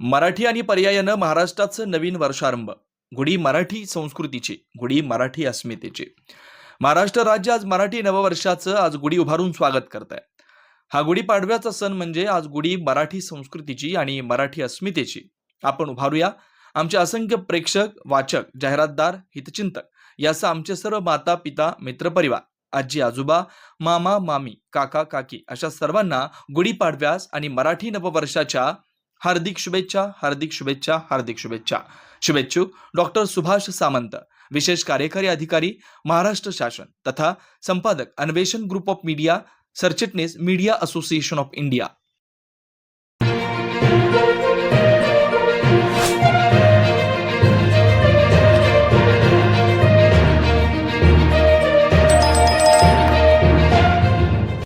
मराठी आणि पर्यायानं महाराष्ट्राचं नवीन वर्षारंभ. गुढी मराठी संस्कृतीची गुढी मराठी अस्मितेची. महाराष्ट्र राज्य आज मराठी नववर्षाचं आज गुढी उभारून स्वागत करत आहे हा गुढीपाडव्याचा सण म्हणजे आज गुढी मराठी संस्कृतीची आणि मराठी अस्मितेची. आपण उभारूया. आमचे असंख्य प्रेक्षक वाचक जाहिरातदार हितचिंतक यासह आमचे सर्व माता पिता मित्रपरिवार आजी आजोबा मामा मामी काका काकी अशा सर्वांना गुढीपाडव्यास आणि मराठी नववर्षाच्या हार्दिक शुभेच्छा हार्दिक शुभेच्छा हार्दिक शुभेच्छा. शुभेच्छुक डॉक्टर सुभाष सामंत विशेष कार्यकारी अधिकारी महाराष्ट्र शासन तथा संपादक अन्वेषण ग्रुप ऑफ मीडिया सरचिटणीस मीडिया असोसिएशन ऑफ इंडिया.